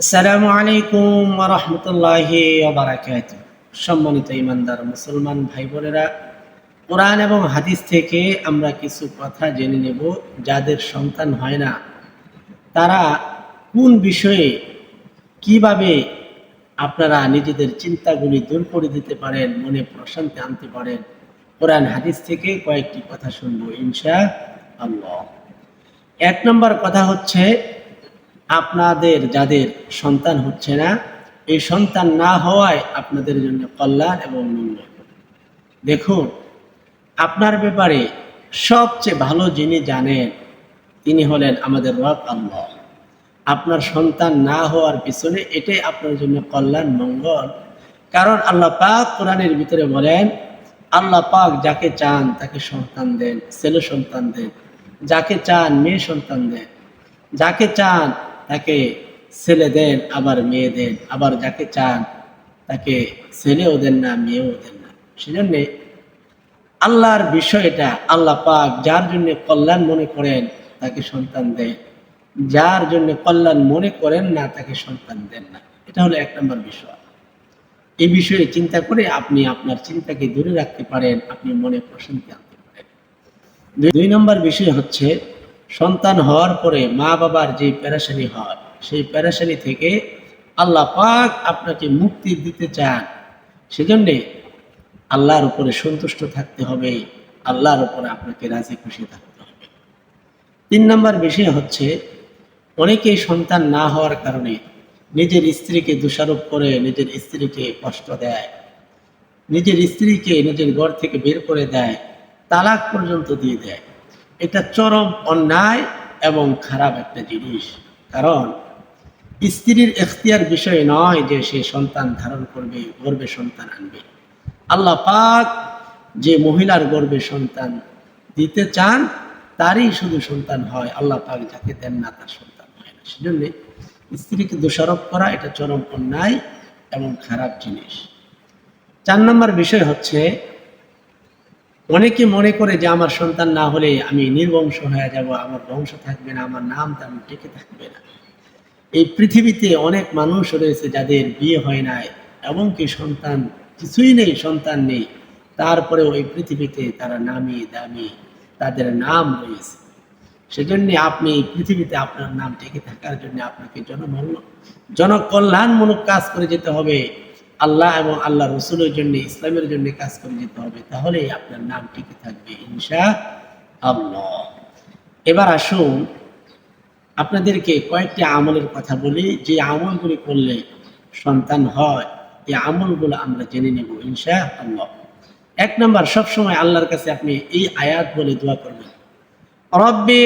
আসসালামু আলাইকুম রহমতুল্লাহি বারাকাত সম্মানিত ইমানদার মুসলমান ভাই বোনেরা কোরআন এবং হাদিস থেকে আমরা কিছু কথা জেনে নেব যাদের সন্তান হয় না। তারা কোন বিষয়ে কীভাবে আপনারা নিজেদের চিন্তাগুলি দূর করে দিতে পারেন, মনে প্রশান্তি আনতে পারেন, কোরআন হাদিস থেকে কয়েকটি কথা শুনব ইনশা আল্লাহ এক নম্বর কথা হচ্ছে আপনাদের যাদের সন্তান হচ্ছে না, এই সন্তান না হওয়ায় আপনাদের জন্য কল্যাণ এবং মঙ্গল দেখুন, আপনার ব্যাপারে সবচেয়ে ভালো যিনি জানেন, তিনি হলেন আমাদের রব আল্লাহ। আপনার সন্তান না হওয়ার পিছনে এটাই আপনার জন্য কল্যাণ, মঙ্গল। কারণ আল্লাহ পাক কোরআনের ভিতরে বলেন, আল্লাহ পাক যাকে চান তাকে সন্তান দেন, ছেলে সন্তান দেন, যাকে চান মেয়ে সন্তান দেন, যাকে চান তাকে ছেলে দেন, আবার মেয়ে দেন, আবার যাকে চান তাকে ছেলেও দেন না, মেয়েও দেন না। সেজন্যে আল্লাহর বিষয়টা আল্লাহ পাক যার জন্য কল্যাণ মনে করেন তাকে সন্তান দেন। যার জন্য কল্যাণ মনে করেন না তাকে সন্তান দেন না। এটা হলো এক নম্বর বিষয়। এই বিষয়ে চিন্তা করে আপনি আপনার চিন্তাকে দূরে রাখতে পারেন, আপনি মনে প্রশান্তি আনতে পারেন। দুই নম্বর বিষয় হচ্ছে সন্তান হওয়ার পরে মা বাবার যে প্যারাসানি হয়, সেই প্যারাসানি থেকে আল্লাহ পাক আপনাকে মুক্তি দিতে চান। সেজন্যে আল্লাহর উপরে সন্তুষ্ট থাকতে হবে, আল্লাহর উপরে আপনাকে রাজি খুশি থাকতে হবে। তিন নম্বর বিষয় হচ্ছে, অনেকেই সন্তান না হওয়ার কারণে নিজের স্ত্রীকে দোষারোপ করে নিজের স্ত্রীকে কষ্ট দেয়, নিজের স্ত্রীকে নিজের ঘর থেকে বের করে দেয়, তালাক পর্যন্ত দিয়ে দেয়। এটা চরম অন্যায় এবং খারাপ একটা জিনিস। কারণ স্ত্রীর এখতিয়ার বিষয় নয় যে সে সন্তান ধারণ করবে, গর্বে সন্তান আনবে। আল্লাহ পাক যে মহিলার গর্বে সন্তান দিতে চান, তারই শুধু সন্তান হয়, আল্লাহ পাক যাকে দেন না তার সন্তান হয় না। সেজন্য স্ত্রীকে দোষারোপ করা এটা চরম অন্যায় এবং খারাপ জিনিস। চার নম্বর বিষয় হচ্ছে অনেকে মনে করে যে আমার সন্তান না হলে আমি নির্বংশ হয়ে যাব, আমার বংশ থাকবে না, আমার নাম তেমন টিকে থাকবে না। এই পৃথিবীতে অনেক মানুষ রয়েছে যাদের বিয়ে হয় নাই, এমনকি সন্তান কিছুই নেই, সন্তান নেই। তারপরে ওই পৃথিবীতে তারা নামি দামি তাদের নাম রয়েছে। সেজন্য আপনি এই পৃথিবীতে আপনার নাম টিকে থাকার জন্য আপনাকে জনমূল্য জনকল্যাণমূলক কাজ করে যেতে হবে। আল্লাহ এবং আল্লাহ রসুলের জন্য, ইসলামের জন্য কাজ করে যেতে হবে তাহলেই আপনার নাম টিকে থাকবে ইনশা আল্লাহ এবার আসুন, আপনাদেরকে কয়েকটি আমলের কথা বলি। যে আমলগুলি করলে সন্তান হয়, এই আমলগুলো আমরা জেনে নেব ইনশা আল্লাহ এক নম্বর, সবসময় আল্লাহর কাছে আপনি এই আয়াত বলে দোয়া করবেন। রব্বি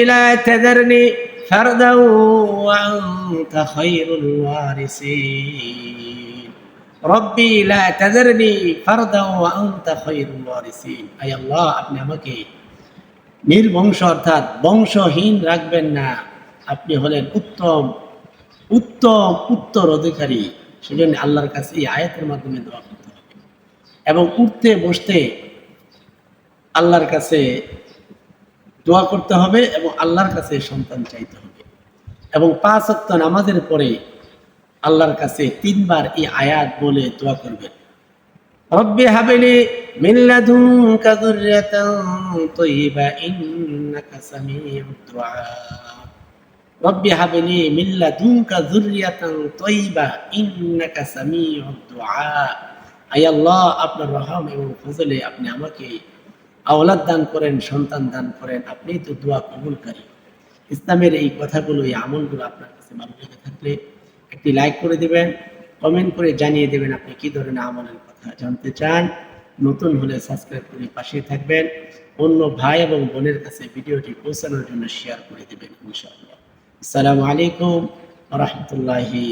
রব্বি লা তাদারনি ফারদা ওয়া আনতা খায়রুল ওয়ারিসিন। আয় আল্লাহ, আপনি আমাকে নির্বংশ অর্থাৎ বংশহীন রাখবেন না। আপনি হলেন উত্তম উত্তম, উত্তর অধিকারী। সেজন্য আল্লাহর কাছে এই আয়াতের মাধ্যমে দোয়া করতে হবে। এবং উঠতে, বসতে আল্লাহর কাছে দোয়া করতে হবে এবং আল্লাহর কাছে সন্তান চাইতে হবে। এবং পাঁচ অক্ত নামাজের পরে আল্লাহর কাছে তিনবার এই আয়াত বলে দোয়া করবেন। রব্বি হাবিলি মিন লাদুনকা যুররিয়াতান ইন্নাকা দুআ রব্বি হাবিলি ইন্নাকা দুআ আয় আল্লাহ, আপনার রহম এবং ফজলে আপনি আমাকে আওলাদ দান করেন, সন্তান দান করেন আপনি তো দোয়া কবুলকারী। ইসলামের এই কথাগুলো, এই আমলগুলো আপনার কাছে লেগে থাকলে একটি লাইক করে দেবেন কমেন্ট করে জানিয়ে দেবেন আপনি কি ধরনের আমলের কথা জানতে চান। নতুন হলে সাবস্ক্রাইব করে পাশে থাকবেন। অন্য ভাই এবং বোনের কাছে ভিডিওটি পৌঁছানোর জন্য শেয়ার করে দেবেন, ইনশাআল্লাহ। আসসালামু আলাইকুম রহমতুল্লাহি